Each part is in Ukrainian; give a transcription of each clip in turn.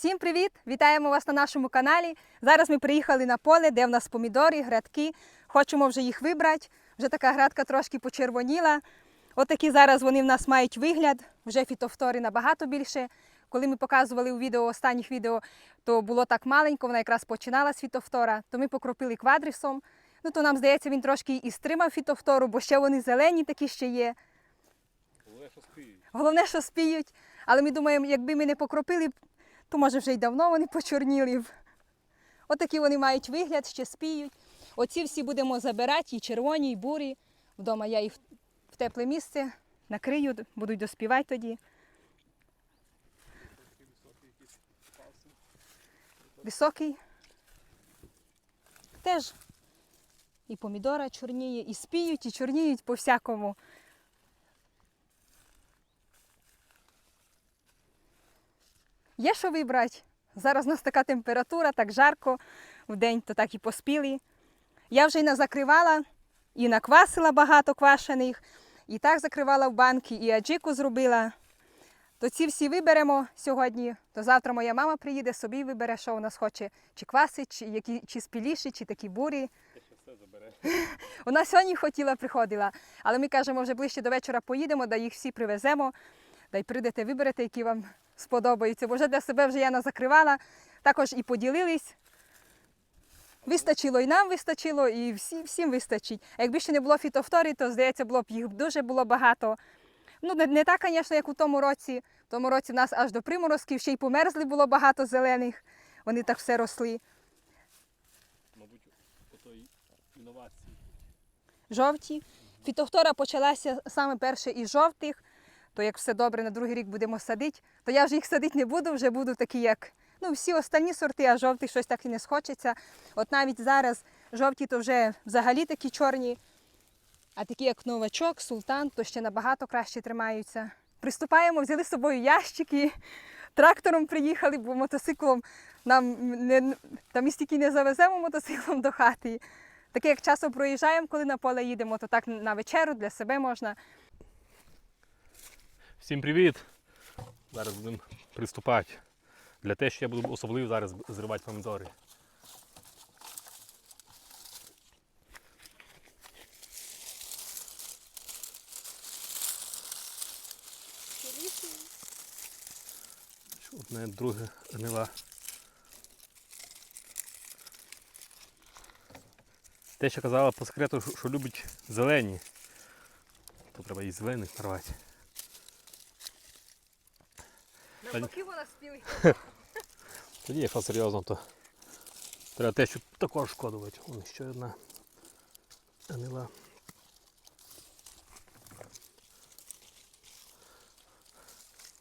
Всім привіт! Вітаємо вас на нашому каналі. Зараз ми приїхали на поле, де в нас помідори, грядки. Хочемо вже їх вибрати. Вже така грядка трошки почервоніла. Отакі зараз вони в нас мають вигляд. Вже фітофтори набагато більше. Коли ми показували у відео останніх відео, то було так маленько, вона якраз починала з фітофтора, то ми покропили квадрісом. Ну то нам здається, він трошки і стримав фітофтору, бо ще вони зелені такі ще є. Головне, що спіють. Головне, що спіють. Але ми думаємо, якби ми не покропили, то може вже й давно вони почорніли. б. Отакі вони мають вигляд, ще спіють. Оці всі будемо забирати, і червоні, і бурі. Вдома я їх в тепле місце накрию, будуть доспівати тоді. Високий. Теж і помідора чорніє, і спіють, і чорніють по всякому. Є що вибрати. Зараз у нас така температура, так жарко, в день то так і поспіли. Я вже й назакривала, і наквасила багато квашених, і так закривала в банки, і аджику зробила. То ці всі виберемо сьогодні. То завтра моя мама приїде, собі вибере, що у нас хоче, чи квасить, чи які чи спіліші, чи такі бурі. Вона сьогодні хотіла, приходила, але ми кажемо, вже ближче до вечора поїдемо, да їх всі привеземо, да й прийдете, виберете, які вам сподобаються. Бо вже для себе вже я назакривала, також і поділились. Вистачило і нам вистачило, і всі, всім вистачить. А якби ще не було фітофторій, то здається, було б їх дуже було багато. Ну, не, не так, звісно, як у тому році. В тому році в нас аж до приморозків ще й померзли було багато зелених. Вони так все росли. Мабуть, по той інновації. жовті. Фітофтора почалася саме перше із жовтих, то як все добре, на другий рік будемо садити, то я вже їх садити не буду, вже буду такі, як ну, всі останні сорти, а жовтий щось так і не схочеться. От навіть зараз жовті то вже взагалі такі чорні, а такі, як новачок, султан, то ще набагато краще тримаються. Приступаємо, взяли з собою ящики, трактором приїхали, бо мотоциклом нам не, там і стільки не завеземо мотоциклом до хати. Таке, як часто проїжджаємо, коли на поле їдемо, то так на вечеру для себе можна. Всім привіт! Зараз будемо приступати. Для те, що я буду особливо зараз зривати помідори. Одне, друге гнила. Те, що казала по секрету, що- любить зелені. То треба і зелених нарвати. Навпаки вона спіли. Тоді, якщо серйозно, то треба те, що також шкодувати. Вон ще одна гнила.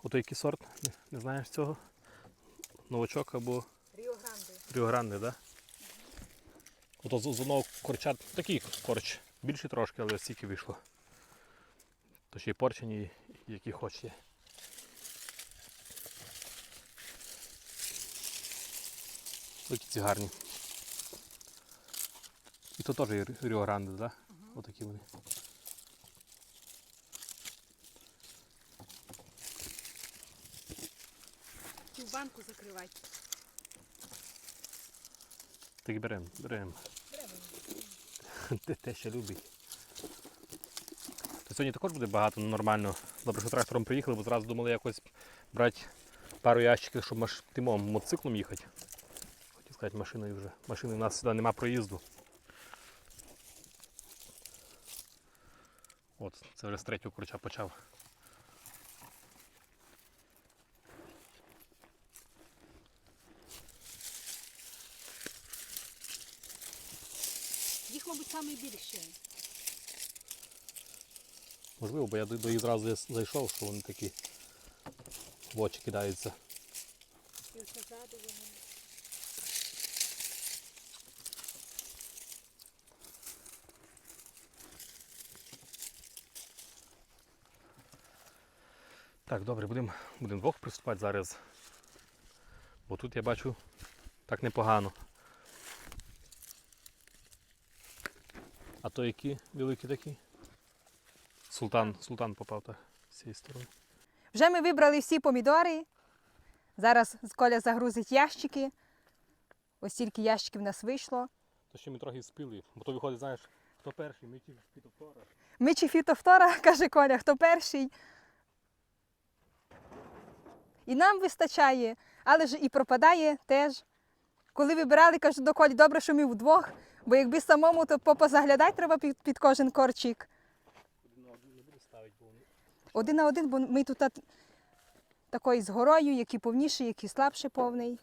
Ото який сорт? Не, не знаєш цього? Новачок або Ріогранди. Ріогранде, так? Да? Ото з, з одного корча такий корч. Більший трошки, але стільки вийшло. То ще й порчені, які хоч є. Такі ці гарні. І то теж Ріогранде, так? Да? Отакі вони. Цю банку закривай. Так і беремо, беремо. Те, що любить. То сьогодні також буде багато, ну нормально. Добре, що трактором приїхали, бо зразу думали якось брати пару ящиків, щоб тимом мотоциклом їхати. Сказати машиною вже. Машини у нас сюди нема проїзду. От, це вже з третього курча почав. Їх, мабуть, найбільше. Можливо, бо я до, їх зразу зайшов, що вони такі в очі кидаються. І позаду вони. Так, добре, будемо будем двох приступати зараз. Бо тут я бачу так непогано. А то які великі такі? Султан, султан попав так з цієї сторони. Вже ми вибрали всі помідори. Зараз Коля загрузить ящики. Ось тільки ящиків в нас вийшло. То ще ми трохи спили, бо то виходить, знаєш, хто перший, ми ті фітофтора. Ми чи фітофтора, каже Коля, хто перший. І нам вистачає, але ж і пропадає теж. Коли вибирали, кажу до Колі, добре, що ми вдвох, бо якби самому, то попозаглядати треба під, під кожен корчик. Один на один не буду ставити, бо Один на один, бо ми тут такий з горою, який повніший, який слабше повний.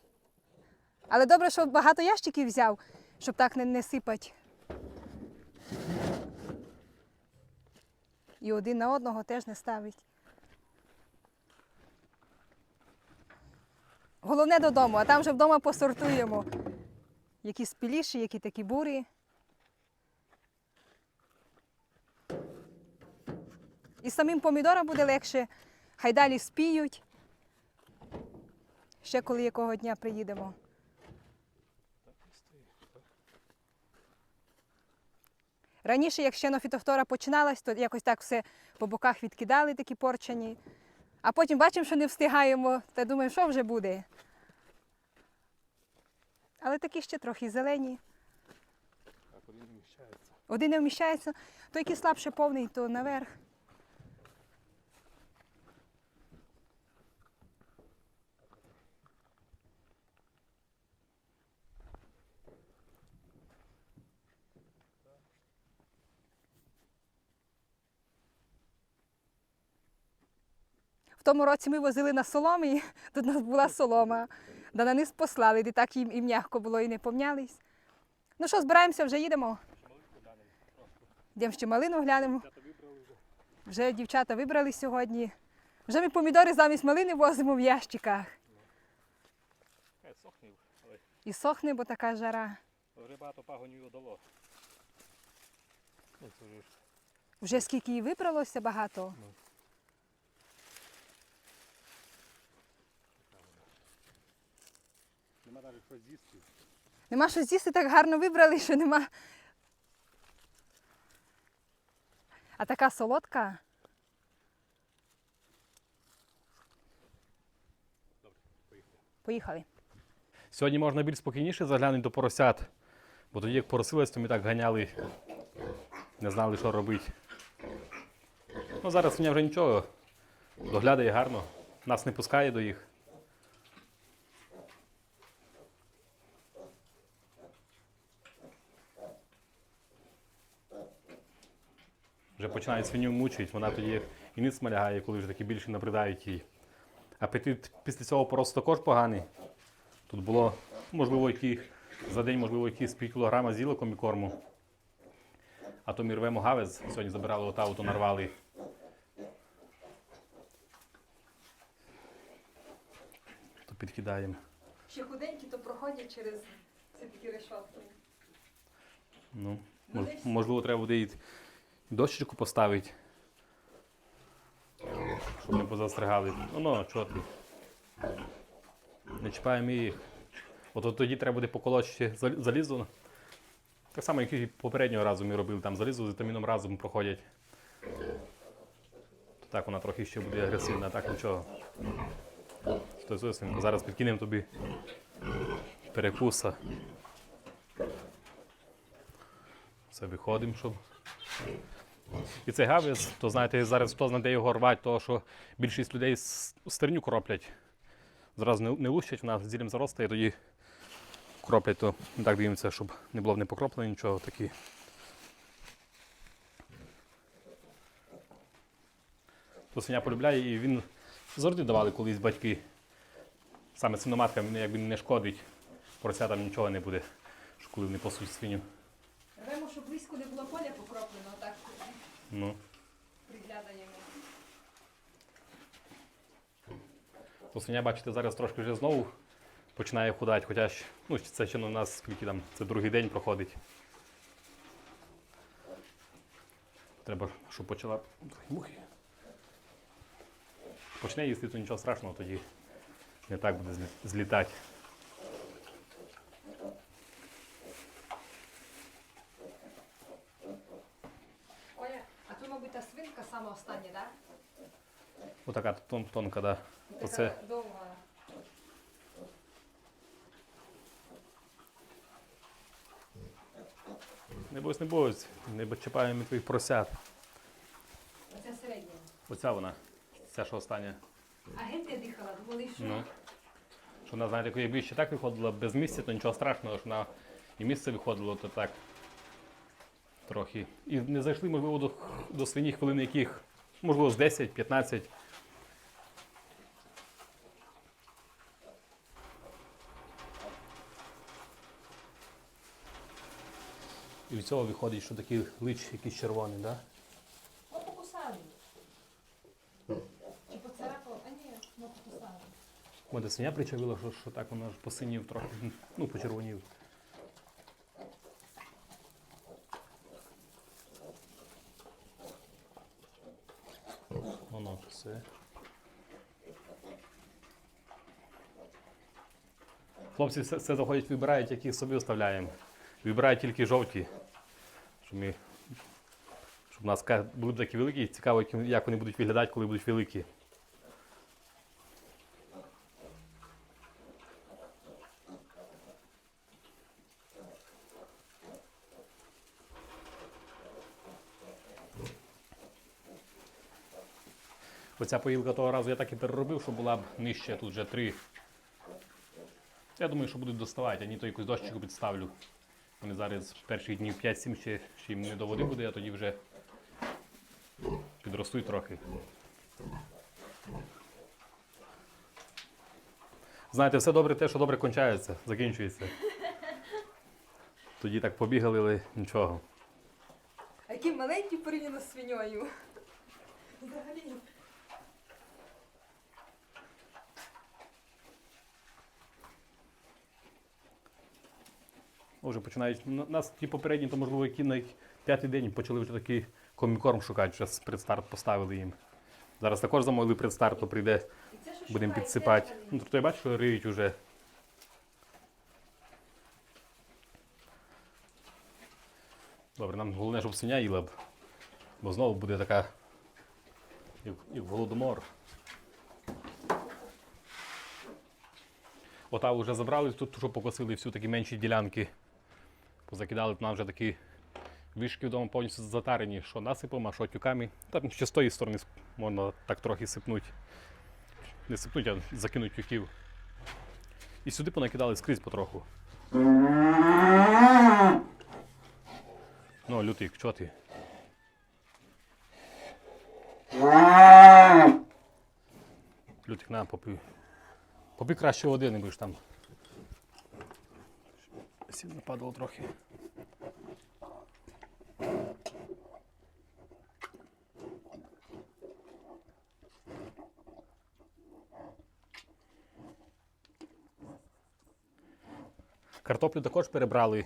Але добре, що багато ящиків взяв, щоб так не, не сипать. І один на одного теж не ставить. Головне додому, а там вже вдома посортуємо. Які спіліші, які такі бурі. І самим помідорам буде легше, хай далі спіють. Ще коли якого дня приїдемо. Раніше, як ще фітофтора починалась, то якось так все по боках відкидали такі порчені. А потім бачимо, що не встигаємо, та думаємо, що вже буде. Але такі ще трохи зелені. так один не вміщається. Один не вміщається, той, який слабше повний, то наверх. Тому році ми возили на соломі, тут у нас була солома, да на низ послали, де так їм і м'яко було, і не помнялись. Ну що, збираємося, вже їдемо. Йдемо ще малину глянемо. Вже. Дівчата вибрали сьогодні. Вже ми помідори замість малини возимо в ящиках. І сохне, бо така жара. вже багато пагонів дало. Вже скільки її вибралося багато. Нема навіть що з'їсти. Нема що з'їсти, так гарно вибрали, що нема. А така солодка. Добре, поїхали. Поїхали. Сьогодні можна більш спокійніше заглянути до поросят. Бо тоді, як поросились, то ми так ганяли, не знали, що робити. Ну, зараз свиня вже нічого. Доглядає гарно. Нас не пускає до їх. Вже починають свиню мучити, вона тоді і ниц малягає, коли вже такі більше набридають їй. Апетит після цього поросту також поганий. Тут було, можливо, які, за день, можливо, якісь пів кілограма з'їли комікорму. А то ми рвемо гавець, сьогодні забирали отаву, то нарвали. То підкидаємо. Ще худенькі, то проходять через ці такі решотки. Ну, Ну, мож- можливо, треба буде і дощечку поставити. Щоб не позастригали. Ну, ну, чого ти? Не чіпаємо їх. От, тоді треба буде зал- залізо. Так само, як і попереднього разу ми робили, там залізо з вітаміном разом проходять. То так вона трохи ще буде агресивна, так нічого. Хтось зовсім. Зараз підкинемо тобі перекуса. Все виходимо, щоб. І цей гавець, то знаєте, зараз хто знайде його рвати, то що більшість людей стерню кроплять. Зразу не, не лущать, вона зілем заростає, тоді кроплять, то ми так дивимося, щоб не було не покроплено нічого такі. То свиня полюбляє і він завжди давали колись батьки. Саме свиноматкам він якби не шкодить, поросятам нічого не буде, коли вони пасуть свиню. Рвемо, щоб близько не було Ну. приглядаємо. То свиня, бачите, зараз трошки вже знову починає худати, хоча ж, ну, це ще у нас скільки там, це другий день проходить. Треба, щоб почала мухи. Почне їсти, то нічого страшного, тоді не так буде злітати. мабуть, та свинка сама остання, так? Отака тон, тонка, да. Така Оце довга. не бойся, не бойся, не чіпаємо твоїх просят. Оце середня. Оця вона. Ця що остання. А геть не дихала, думали, що. Ну. Що вона, знаєте, якби ще так виходила без місця, то нічого страшного, що вона і місце виходило, то так. Трохи. І не зайшли, можливо, до, до свині хвилин яких, можливо, з 10-15. І від цього виходить, що такий лич якийсь червоний, так? Да? Покусали. Чи поцарапало? А ні, ну покусали. Мене свиня причавила, що, що так воно ж посинів трохи, ну, почервонів. Воно все. Хлопці все, все заходять, вибирають, які собі оставляємо. Вибирають тільки жовті. Щоб, ми, щоб у нас були б такі великі, цікаво, як вони будуть виглядати, коли будуть великі. Оця поїлка того разу я так і переробив, що була б нижче, тут вже три. Я думаю, що будуть доставати, а ні то якусь дощику підставлю. Вони зараз перших днів 5-7 ще, ще їм не до води буде, а тоді вже підростуть трохи. Знаєте, все добре те, що добре кончається, закінчується. Тоді так побігали, але нічого. А які маленькі порівняно з свиньою. Вже починають. на- Нас ті попередні, то можливо, які на п'ятий день почали вже такий комікорм шукати, вже предстарт поставили їм. Зараз також замовили предстарт, то прийде, будемо підсипати. Ну, тобто я бачу, що риють вже. Добре, нам головне, щоб свиня їла б. Бо знову буде така, як, як голодомор. Ота вже забрали, тут що покосили всю такі менші ділянки. Позакидали нам вже такі вишки вдома повністю затарені, що насипом, а що тюками. Та ще з тої сторони можна так трохи сипнути. Не сипнуть, а закинуть тюків. І сюди понакидали скрізь потроху. Ну, лютик, чого ти? Лютик, на, попий. Попий краще води, не будеш там. Сильно падало трохи. Картоплю також перебрали.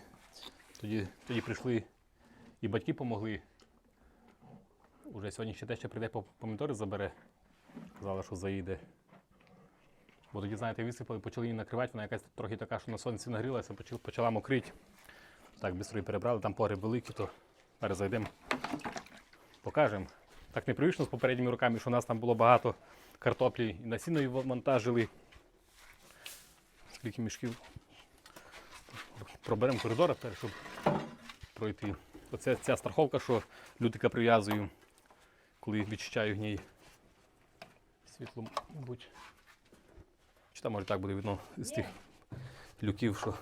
Тоді, тоді прийшли і батьки допомогли. Уже сьогодні ще те, що прийде по- помідори забере. Казала, що заїде. Бо тоді, знаєте, висипали, почали її накривати, вона якась трохи така, що на сонці нагрілася, почала, мокрити. Так, бистро її перебрали, там погреб великий, то зараз зайдемо, покажемо. Так непривично з попередніми роками, що у нас там було багато картоплі і насінної вантажили. Скільки мішків. Проберемо коридор тепер, щоб пройти. Оце ця страховка, що лютика прив'язую, коли відчищаю гній. Світло, мабуть. Чи там може так буде видно з тих люків, що.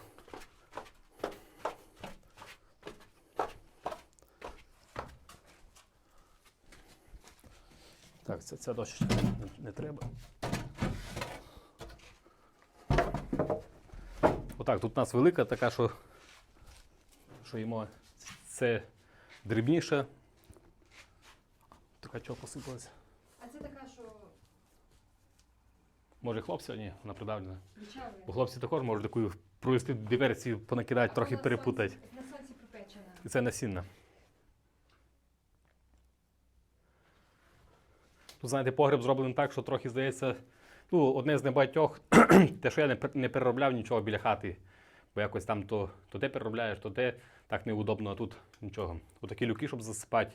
Так, це, ця дощечка не, не треба. Отак, тут у нас велика така, що, що їмо. Це дрібніша. Така чого посипалася. А це така, що Може хлоп сьогодні вона придавлена. Бо хлопці також можуть таку провести диверсію, понакидати, трохи перепутати. На сонці пропечена. І це насінна. Тут, знаєте, погреб зроблений так, що трохи здається, ну, одне з небагатьох, те, що я не, не переробляв нічого біля хати. Бо якось там то, то те переробляєш, то те так неудобно, а тут нічого. Отакі люки, щоб засипати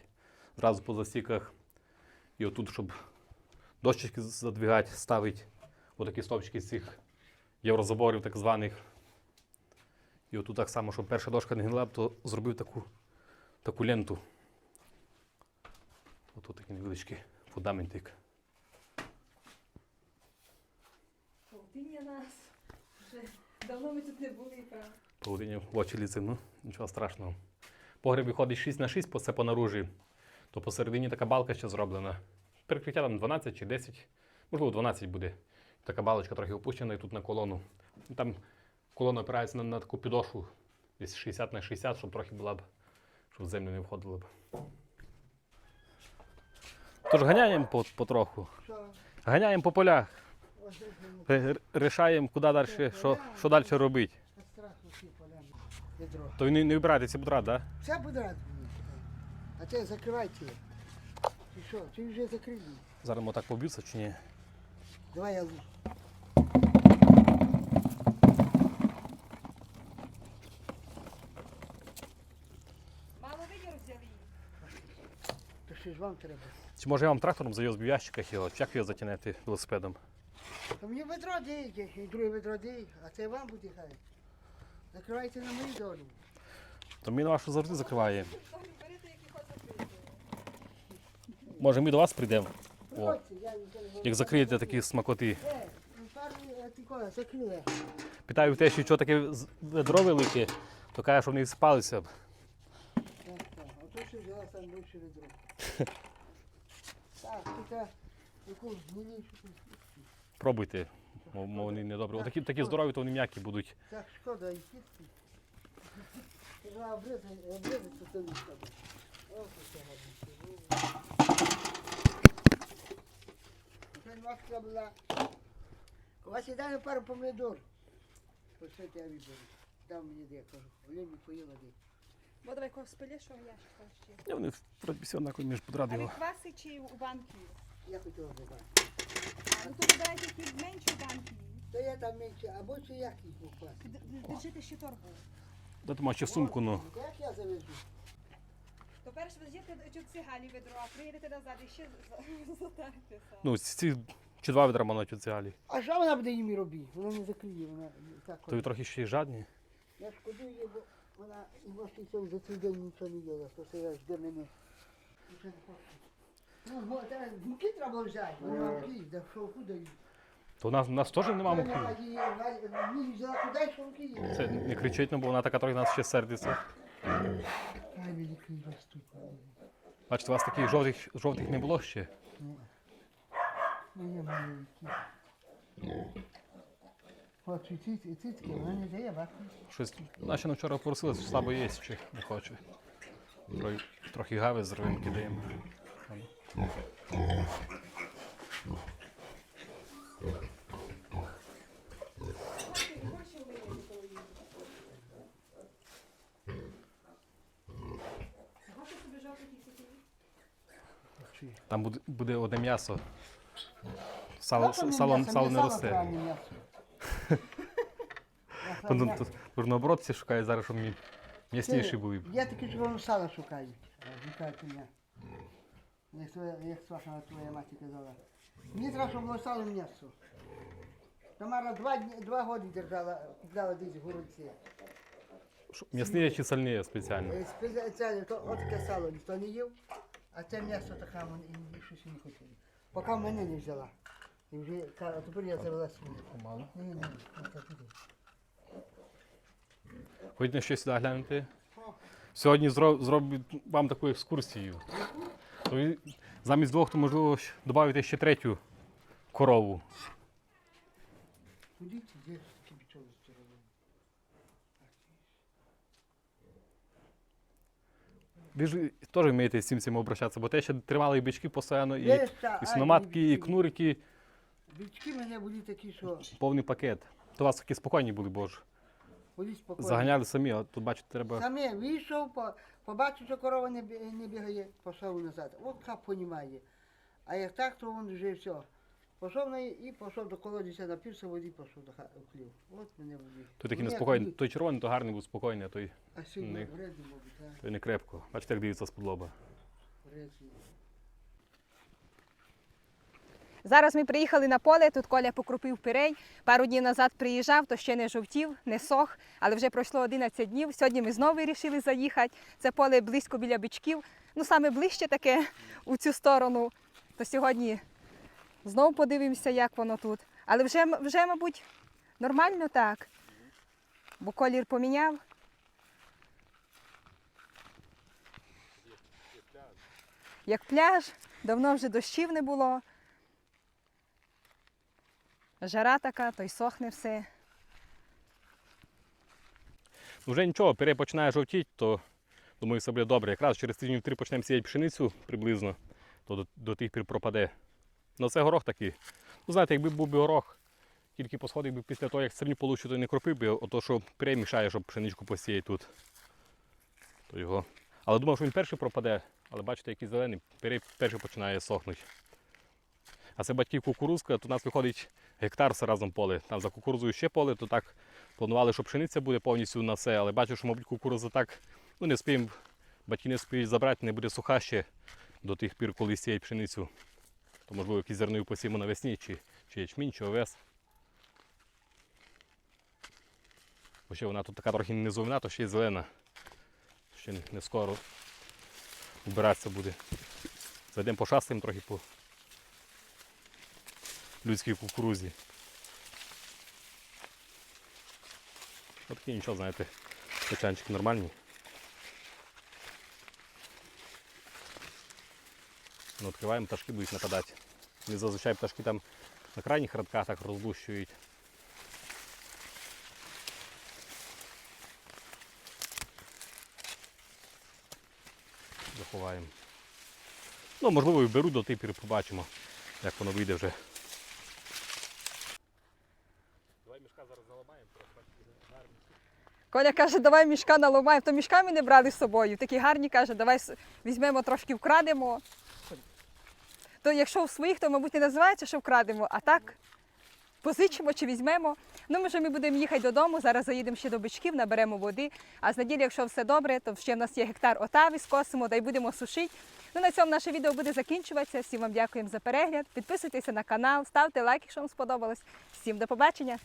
зразу по засіках. І отут, щоб дощечки задвигати, ставити. Отакі стовпчики з цих єврозаборів так званих. І отут так само, щоб перша дошка не гнила, то зробив таку таку ленту. Ось такий невеличкий фундаментик. Павутиння нас. Вже давно ми тут не були, правда. Половині в очі лізе, ну нічого страшного. Погреб виходить 6 на 6, по- це по наружі, то посередині така балка ще зроблена. Перекриття там 12 чи 10, можливо, 12 буде. Така балочка трохи опущена і тут на колону. Ну, Там колона опирається на, на таку підошву, десь 60 на 60, щоб трохи була б, щоб в землю не входило б. Тож ганяємо по, потроху. Ганяємо по полях. Рішаємо, куди далі, що, що далі робити. страшно всі полями. Відро. То ви не, не вибирайте ці будра, так? Да? Все буде. А ти закривайте. Ти що? Ти вже закрив? її? Зараз ми так поб'ються чи ні? Давай я Мало видів взяли. то що ж вам треба. Чи може я вам трактором завіз в ящиках його, чи як його затягнути велосипедом? То мені ведро дійде, і друге ведро дій, а це вам буде хай. Закривайте на мою долю. То ми на вашу завжди закриває. Берете, які хочете. Може ми до вас прийдемо, О. Як закриєте такі смакоти. Питаю те, що таке ведро велике, то каже, що вони спалися. б. Так. Ото що взяла сам більше ведро. Так, тут яку змінившу. Пробуйте, мов, вони не добре. Такі, такі здорові, то вони м'які будуть. Так, шкода і кістки. Обрізати, обрізати то не шкода. Ох, це гадюки. Була. У вас є дане пару помідор. Ось це я виберу. Дав мені де, кажу. Олені поїла де. Бо давай кого спилі, що я ще. Я вони вроді всі однакові між подради А ви його. кваси чи у банки? Я хотів забрати. Ну то давайте якісь менші банки. То я там менше, або чи як їх покласти. Д- д- Держите ще торбу. Дати може ще сумку, ну. Як я завезу? То перш везете цю цигалі ведро, а приїдете назад і ще затарите сам. Ну, ці чи два відра мають у цигалі. А що вона буде їм робити? Вона не закриє, вона так. То ви трохи ще й жадні. Я шкодую, її, бо вона і може цього за цей день нічого не їла, то це я жде мене. Нічого не хочу. Ну, мо- та муки треба взяти, вона муки, да що куди її? То у нас, у нас теж нема муки. Вона її, вона- Мені взяла куди, що муки її? Це не кричить, ну, бо вона така трохи нас ще сердиться. Хай великий ростуть. Бачите, у вас таких жовтих, жовтих не було ще. Ну, є маленькі. І цицьки, вона не дає бачиш? Щось наші нам вчора просили, що слабо є, чи не хоче. Трохи, трохи гави і сухих? Чи? Там буде, буде одне м'ясо. Сало, сало, м'ясо, сало не росте. То, ну, то, то, наоборот, всі шукають зараз, щоб мі- м'ясніші були. б. Я таки, воно сало шукають. Вітайте мене. Як, твоя, як Саша, твоя мати казала. Мені треба, щоб було сало м'ясо. Тамара два, дні- два роки держала, купляла десь городці. Що, М'ясніє чи сальніє спеціально. Е, Спеціально, то от таке сало ніхто не їв, а це м'ясо таке і щось не хотіли. Поки мене не взяла. І вже, а тепер я завела свою. Мало. Ні, ні, ні, це туди. Ходіть на що сюди глянути. Сьогодні зроблю вам таку екскурсію. То ви замість двох, то можливо додати ще третю корову. Куди ти? Ви ж теж вмієте з цим цим обращатися, бо те ще тримали і бички постійно, і, і а, свиноматки, і кнурики, Бички мене були такі, що повний пакет. То у вас такі спокійні були, бо ж були спокійні. заганяли самі, а тут бачите, треба. Саме вийшов, по- побачив, що корова не, бі- не бігає, пішов назад. От як понімає. А як так, то він вже все. Пішов на і пішов до колодязя, напився води, пішов до ха- в хлів. От мене води. Той такий неспокійний. Той червоний, то гарний був спокійний, а той, А сьогодні не. вредний, мабуть, так. той не крепко. Бачите, як дивиться з-под лоба. Вредний. Зараз ми приїхали на поле, тут Коля покропив пирей. Пару днів назад приїжджав, то ще не жовтів, не сох, але вже пройшло 11 днів. Сьогодні ми знову вирішили заїхати. Це поле близько біля бичків. Ну, саме ближче таке у цю сторону. То сьогодні знову подивимося, як воно тут. Але вже, вже мабуть, нормально так. Бо колір поміняв. Як пляж, давно вже дощів не було. Жара така, то й сохне все. Ну, Вже нічого, пірей починає жовтіти, то думаю, все буде добре. Якраз через тижнів три почнемо сіяти пшеницю приблизно, то до, до тих пір пропаде. Ну це горох такий. Ну, знаєте, якби був би горох, тільки посходив би після того, як стерню получу, то не кропив би, ото що пірей мішає, щоб пшеничку посіяти тут. То його. Але думав, що він перший пропаде, але бачите, який зелений, пірей перший починає сохнути. А це батьків кукурузка, то у нас виходить гектар все разом поле. Там за кукурузою ще поле, то так планували, що пшениця буде повністю на все, але бачу, що, мабуть, кукуруза так, ну не спіємо, батьки не спіють забрати, не буде суха ще до тих пір, коли сіять пшеницю. То можливо якісь зернові посіємо навесні, чи, чи ячмінь, чи овес. Ще вона тут така трохи низовина, то ще й зелена. Ще не, не скоро вбиратися буде. Зайдемо пошастаємо трохи по людській кукурузі. Ось такі нічого, знаєте, качанчики нормальні. Ну, відкриваємо, пташки будуть нападати. Вони зазвичай пташки там на крайніх радках так розлущують. Заховаємо. Ну, можливо, і беру до тих пір побачимо, як воно вийде вже. Давай мішка зараз заламаємо, гарні. Коля каже, давай мішка наламаємо. То мішка ми не брали з собою. Такі гарні каже, давай візьмемо трошки вкрадемо. То якщо в своїх, то, мабуть, не називається, що вкрадемо, а так позичимо чи візьмемо. Ну, може, ми будемо їхати додому. Зараз заїдемо ще до бичків, наберемо води. А з неділі, якщо все добре, то ще в нас є гектар отави, скосимо, та й будемо сушити. Ну, на цьому наше відео буде закінчуватися. Всім вам дякуємо за перегляд. Підписуйтеся на канал, ставте лайк, якщо вам сподобалось. Всім до побачення!